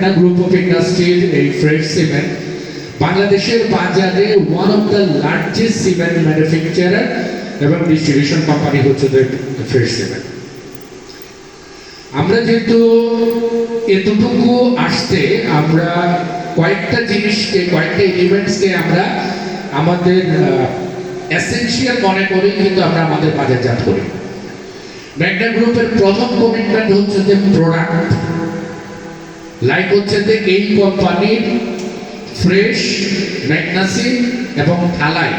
মেঘনা group of ইন্ডাস্ট্রির এই ফ্রেশ সিমেন্ট বাংলাদেশের বাজারে one of the largest cement manufacturer এবং ডিস্ট্রিবিউশন কোম্পানি হচ্ছে যে ফ্রেশ সিমেন্ট আমরা যেহেতু এতটুকু আসতে, আমরা কয়েকটা জিনিসকে, কয়েকটা এলিমেন্টসকে আমরা আমাদের এসেন্সিয়াল মনে করি, কিন্তু আমরা আমাদের বাজারজাত করি। ম্যাগনা গ্রুপের প্রথম কমিটমেন্ট হচ্ছে যে প্রোডাক্ট লাইক হচ্ছে এই কোম্পানির ফ্রেশ ম্যাগনাসি এবং থালাই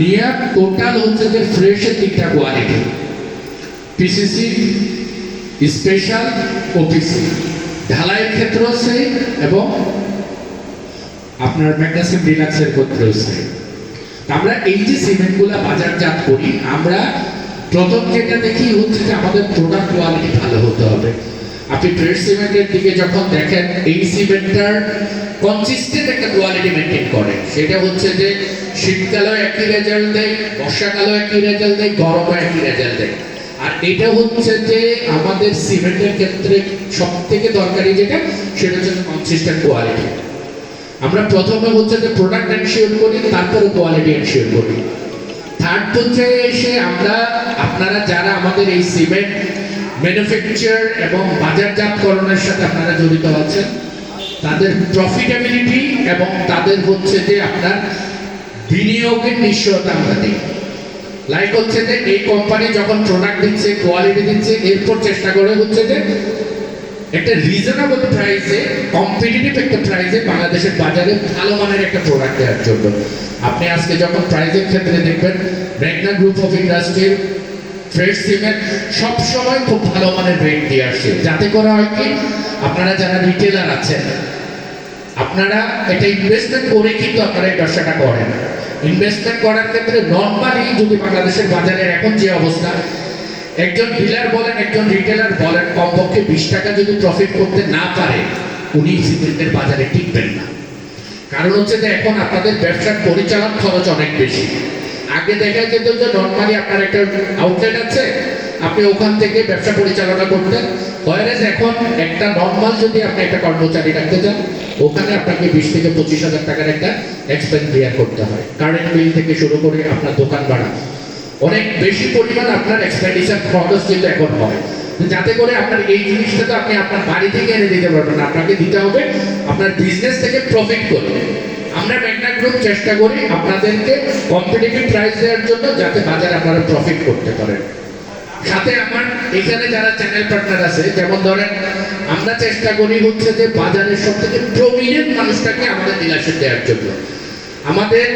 নিয়ে টোটাল হচ্ছে যে ফ্রেশের দিকটা কোয়ালিটি পিসিসি স্পেশাল ওপিসি ঢালাইয়ের ক্ষেত্রেও সেই এবং আপনার ম্যাগনেসিয়াম ডিলাক্সের ক্ষেত্রেও সেই আমরা এই যে সিমেন্টগুলো বাজারজাত করি, আমরা প্রথম যেটা দেখি হচ্ছে যে আমাদের প্রোডাক্ট কোয়ালিটি ভালো হতে হবে। আপনি ট্রেড সিমেন্টের দিকে যখন দেখেন, এই সিমেন্টটার কনসিস্টেন্ট একটা কোয়ালিটি মেনটেন করে। সেটা হচ্ছে যে, শীতকালেও একই রেজাল্ট দেয়, বর্ষাকালেও একই রেজাল্ট দেয়, গরমও একই রেজাল্ট দেয়। আর এটা হচ্ছে যে, আমাদের সিমেন্টের ক্ষেত্রে সব থেকে দরকারি যেটা, সেটা হচ্ছে কনসিস্টেন্ট কোয়ালিটি আমরা প্রথমে হচ্ছে যে প্রোডাক্ট এনশিওর করি, তারপরে কোয়ালিটি এনশিওর করি। থার্ড পর্যায়ে এসে আমরা, আপনারা যারা আমাদের এই সিমেন্ট ম্যানুফ্যাকচার এবং বাজারজাতকরণের সাথে আপনারা জড়িত আছেন। তাদের প্রফিটেবিলিটি এবং তাদের হচ্ছে যে আপনার বিনিয়োগের নিশ্চয়তা আমরা দিই। লাইক হচ্ছে যে এই কোম্পানি যখন প্রোডাক্ট দিচ্ছে কোয়ালিটি দিচ্ছে, এরপর চেষ্টা করে হচ্ছে যে একটা রিজনেবল প্রাইসে কম্পিটিটিভ একটা প্রাইসে বাংলাদেশের বাজারে ভালো মানের একটা প্রোডাক্ট দেওয়ার জন্য। আপনি আজকে যখন প্রাইজের ক্ষেত্রে দেখবেন মেঘনা গ্রুপ অফ ইন্ডাস্ট্রির ফ্রেশ সিমেন্ট সবসময় খুব ভালো মানের রেট দিয়ে আসছে যাতে করা হয় কি? আপনারা যারা রিটেলার আছেন, আপনারা এটা ইনভেস্টমেন্ট করে কিন্তু আপনারা এই ব্যবসাটা করেন। ইনভেস্টমেন্ট করার ক্ষেত্রে নর্মালি যদি বাংলাদেশের বাজারের এখন যে অবস্থা, একজন ডিলার বলেন, একজন রিটেলার বলেন, কমপক্ষে বিশ টাকা যদি প্রফিট করতে না পারে, উনি সিমেন্টের বাজারে টিকবেন না। কারণ হচ্ছে যে এখন আপনাদের ব্যবসার পরিচালন খরচ অনেক বেশি। আগে দেখা যেত যে নর্মালি আপনার একটা আউটলেট আছে, আপনি ওখান থেকে ব্যবসা পরিচালনা করতেন। ওয়ারেজ এখন একটা নর্মাল যদি আপনি একটা কর্মচারী রাখতে চান, ওখানে আপনাকে বিশ থেকে পঁচিশ হাজার টাকার একটা এক্সপেন্স বিয়ার করতে হয়। কারেন্ট বিল থেকে শুরু করে আপনার দোকান ভাড়া। অনেক বেশি পরিমাণ আপনার এক্সপেন্ডিচার খরচ কিন্তু এখন হয়। যাতে করে আপনার এই জিনিসটা তো আপনি আপনার বাড়ি থেকে এনে দিতে পারবেন আপনাকে দিতে হবে আপনার বিজনেস থেকে প্রফিট করে। আমরা ম্যাগনা গ্রুপ চেষ্টা করি আপনাদেরকে কম্পিটিটিভ প্রাইস দেওয়ার জন্য যাতে বাজারে আপনারা প্রফিট করতে পারেন। সাথে আমার এখানে যারা চ্যানেল পার্টনার আছে, যেমন ধরেন আমরা চেষ্টা করি হচ্ছে যে বাজারের সব থেকে প্রমিনেন্ট মানুষটাকে আমাদের ডিলারশিপ দেওয়ার জন্য। আমাদের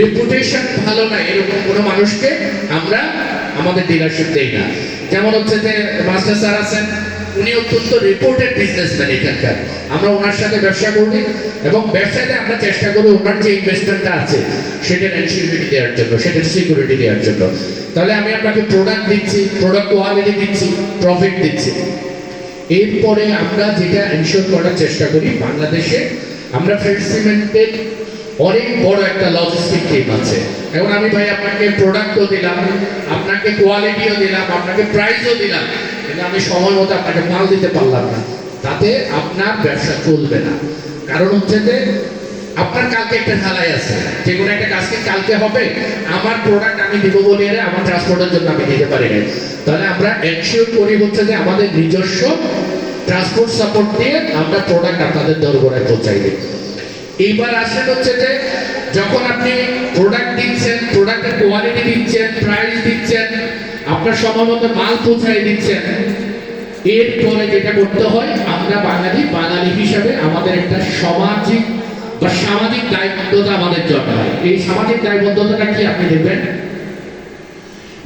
রেপুটেশন ভালো না, এরকম কোনো মানুষকে আমরা আমাদের ডিলারশিপ দেই না। যেমন হচ্ছে যে মাস্টার স্যার আছেন উনি অত্যন্ত রিপোর্টেড বিজনেসম্যান এখানকার আমরা ওনার সাথে ব্যবসা করি এবং ব্যবসাতে আমরা চেষ্টা করি ওনার যে ইনভেস্টমেন্টটা আছে সেটার এনসিউরিটি দেওয়ার জন্য সেটার সিকিউরিটি দেওয়ার জন্য। তাহলে আমি আপনাকে প্রোডাক্ট দিচ্ছি প্রোডাক্ট কোয়ালিটি দিচ্ছি প্রফিট দিচ্ছি। এরপরে আমরা যেটা এনশিওর করার চেষ্টা করি, বাংলাদেশে আমরা ফ্রেড সিমেন্টের অনেক বড় একটা লজিস্টিক টিম আছে। এখন আমি ভাই আপনাকে প্রোডাক্টও দিলাম, আপনাকে কোয়ালিটিও দিলাম, আপনাকে প্রাইসও দিলাম। কিন্তু আমি সময় মতো আপনাকে মাল দিতে পারলাম না? তাতে আপনার ব্যবসা চলবে না। কারণ হচ্ছে যে, আপনার কালকে একটা ঢালাই আছে। যে কোনো একটা কাজকে কালকে হবে, আমার প্রোডাক্ট আমি দিব বলে আমার ট্রান্সপোর্টের জন্য আমি দিতে পারি না তাহলে আমরা এনশিওর করি হচ্ছে যে আমাদের নিজস্ব ট্রান্সপোর্ট সাপোর্ট দিয়ে আমরা প্রোডাক্ট আপনাদের দরবারে পৌঁছাই দিই। এইবার আসেন হচ্ছে যে, যখন আপনি প্রোডাক্ট দিচ্ছেন প্রোডাক্টের কোয়ালিটি দিচ্ছেন প্রাইস দিচ্ছেন আপনার সময় মতো মাল পৌঁছাই দিচ্ছেন। এরপরে যেটা করতে হয়, আমরা বাঙালি বাঙালি হিসাবে আমাদের একটা সামাজিক বা সামাজিক দায়বদ্ধতা আমাদের জন্য হয়। এই সামাজিক দায়বদ্ধতাটা কি আপনি দেখবেন?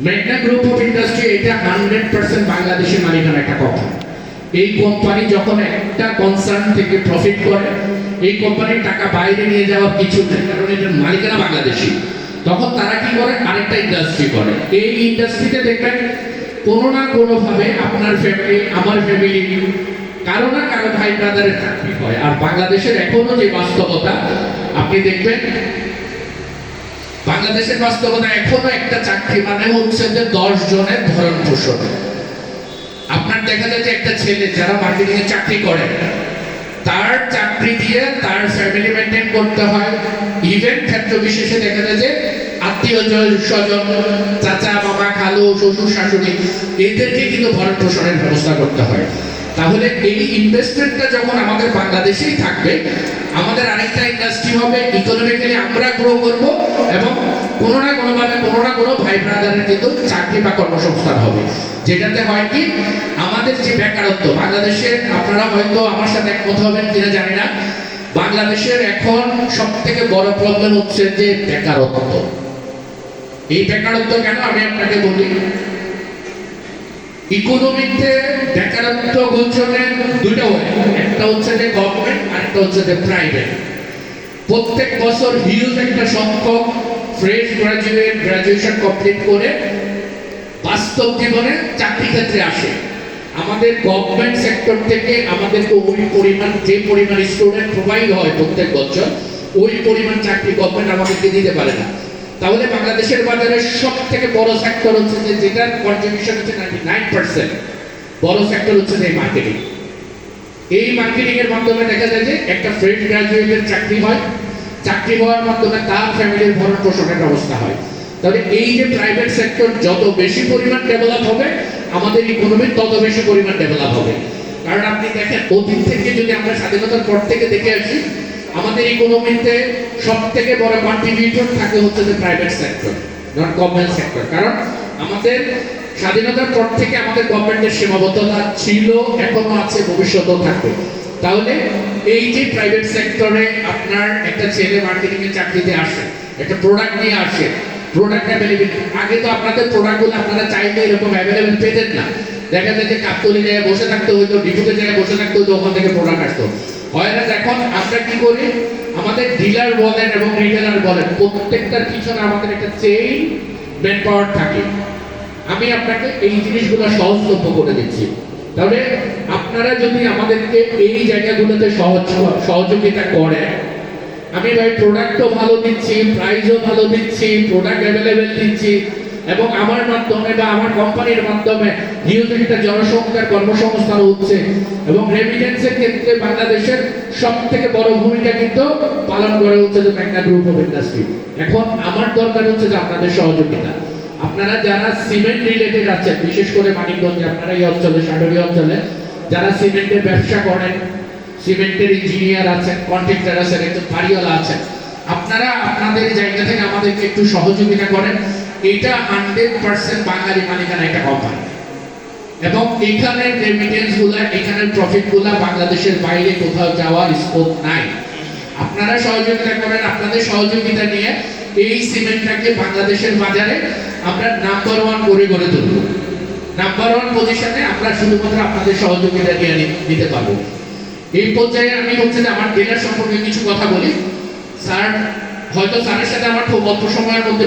মেঘনা গ্রুপ অফ ইন্ডাস্ট্রি এটা হান্ড্রেড পার্সেন্ট বাংলাদেশের মালিকানা একটা কথা এই কোম্পানি যখন একটা কনসার্ন থেকে প্রফিট করে, এই কোম্পানির টাকা বাইরে নিয়ে যাওয়ার কিছু নেই, কারণ এটার মালিকানা বাংলাদেশি। তখন তারা কি করে? আরেকটা ইন্ডাস্ট্রি করে। এই ইন্ডাস্ট্রিতে দেখবেন, কোনো না কোনোভাবে আপনার ফ্যামিলি আমার ফ্যামিলি কারও না কারও ভাই ব্রাদারের চাকরি হয়। আর বাংলাদেশের এখনও যে বাস্তবতা, আপনি দেখবেন, বাংলাদেশের বাস্তবতা এখনও একটা চাকরি মানে হচ্ছে যে দশ জনের ভরণ পোষণ। আপনার দেখা যায় যে একটা ছেলে, যারা মার্কেটিং এ চাকরি করে তার চাকরি দিয়ে তার ফ্যামিলি মেনটেন করতে হয়। ইভেন ক্ষেত্র বিশেষে দেখা যায় যে আত্মীয় স্বজন, চাচা, বাবা, খালু, শ্বশুর, শাশুড়ি, এদেরকে কিন্তু ভরণ পোষণের ব্যবস্থা করতে হয়। তাহলে এই ইনভেস্টমেন্টটা যখন আমাদের বাংলাদেশেই থাকবে আমাদের আরেকটা ইন্ডাস্ট্রি হবে ইকোনমিক্যালি আমরা গ্রো করব এবং কোনো না কোনোভাবে কোনো না কোনো ভাই ব্রাদারের কিন্তু চাকরি বা কর্মসংস্থান হবে। যেটাতে হয় কি, আমাদের যে বেকারত্ব, বাংলাদেশের আপনারা হয়তো আমার সাথে একমত হবেন কিনা জানি না, বাংলাদেশের এখন সব থেকে বড় প্রবলেম হচ্ছে যে বেকারত্ব। এই বেকারত্ব কেন আমি আপনাকে বলি? ইকোনমিতে বেকারত্ব ঘোষণের দুটো একটা হচ্ছে যে গভর্নমেন্ট একটা হচ্ছে যে প্রাইভেট প্রত্যেক বছর হিউজ একটা সংখ্যক ফ্রেশ গ্রাজুয়েট গ্রাজুয়েশন কমপ্লিট করে বাস্তব জীবনে চাকরি ক্ষেত্রে আসে। আমাদের গভর্নমেন্ট সেক্টর থেকে আমাদেরকে ওই পরিমাণ, যে পরিমাণ স্টুডেন্ট প্রোভাইড হয় প্রত্যেক বছর, ওই পরিমাণ চাকরি গভর্নমেন্ট আমাদেরকে দিতে পারে না। তাহলে বাংলাদেশের বাজারে সব থেকে বড় সেক্টর হচ্ছে যে যেটার কন্ট্রিবিউশন হচ্ছে নাইনটি নাইন পার্সেন্ট বড় সেক্টর হচ্ছে যে মার্কেটিং এই মার্কেটিং এর মাধ্যমে দেখা যায় যে একটা ফ্রেশ গ্রাজুয়েটের চাকরি হয়। চাকরি হওয়ার মাধ্যমে তার ফ্যামিলির ভরণ পোষণের ব্যবস্থা হয়। তাহলে এই যে প্রাইভেট সেক্টর যত বেশি পরিমাণ ডেভেলপ হবে, আমাদের ইকোনমি তত বেশি পরিমাণ ডেভেলপ হবে। কারণ আপনি দেখেন, অতীত থেকে যদি আমরা স্বাধীনতার পর থেকে দেখে আসি, আমাদের ইকোনমিতে সব থেকে বড় কন্ট্রিবিউটর থাকে হচ্ছে যে private sector not government sector কারণ আমাদের স্বাধীনতার পর থেকে আমাদের গভর্নমেন্টের সীমাবদ্ধতা ছিল, এখনও আছে, ভবিষ্যতেও থাকবে। তাহলে এই যে প্রাইভেট সেক্টরে আপনার একটা ছেলে মার্কেটিং এর চাকরিতে আসে, একটা প্রোডাক্ট নিয়ে আসে প্রোডাক্ট অ্যাভেলেবিলিটি আগে তো আপনাদের প্রোডাক্টগুলো আপনারা চাইলে এরকম অ্যাভেলেবেল পেতেন না। দেখা যায় যে কাপতলি জায়গায় বসে থাকতে হইতো, ডিপুতে জায়গায় বসে থাকতে হইতো, ওখান থেকে প্রোডাক্ট আসতো। হয় না এখন আমরা কি করি? আমাদের ডিলার বলেন এবং রিটেলার বলেন প্রত্যেকটার পিছনে আমাদের একটা চেইন ম্যান পাওয়ার থাকে। আমি আপনাকে এই জিনিসগুলো সহজলভ্য করে দিচ্ছি। তাহলে আপনারা যদি আমাদেরকে এই জায়গাগুলোতে সহজ সহযোগিতা করেন, আমি ভাই প্রোডাক্টও ভালো দিচ্ছি প্রাইসও ভালো দিচ্ছি প্রোডাক্ট অ্যাভেলেবেল দিচ্ছি, এবং আমার মাধ্যমে বা আমার কোম্পানির মাধ্যমে হিউজ একটা জনসংখ্যার কর্মসংস্থান হচ্ছে, এবং রেমিটেন্সের ক্ষেত্রে বাংলাদেশের সব থেকে বড় ভূমিকা কিন্তু পালন করে হচ্ছে যে মেগনা গ্রুপ অফ ইন্ডাস্ট্রি এখন আমার দরকার হচ্ছে যে আপনাদের সহযোগিতা। আপনারা যারা সিমেন্ট রিলেটেড আছেন, বিশেষ করে মানিকগঞ্জে, আপনারা এই অঞ্চলে, সাগরীয় অঞ্চলে, যারা সিমেন্টের ব্যবসা করেন সিমেন্টের ইঞ্জিনিয়ার আছেন কন্ট্রাক্টর আছেন একটু বাড়িওয়ালা আছেন, আপনারা আপনাদের জায়গা থেকে আমাদেরকে একটু সহযোগিতা করেন। এটা হান্ড্রেড পার্সেন্ট বাঙালি মালিকানা একটা কোম্পানি এবং এখানের রেমিটেন্সগুলা, এখানের প্রফিটগুলা বাংলাদেশের বাইরে কোথাও যাওয়ার স্কোপ নাই। আপনারা সহযোগিতা করেন, আপনাদের সহযোগিতা নিয়ে এই সিমেন্টটাকে বাংলাদেশের বাজারে আমরা নাম্বার ওয়ান করে গড়ে তুলব। নাম্বার ওয়ান পজিশনে আমরা শুধুমাত্র আপনাদের সহযোগিতা নিতে পারব। এই পর্যায়ে আমি হচ্ছে যে আমার ডেলার সম্পর্কে কিছু কথা বলি। স্যার হয়তো স্যারের সাথে আমার খুব অল্প সময়ের মধ্যে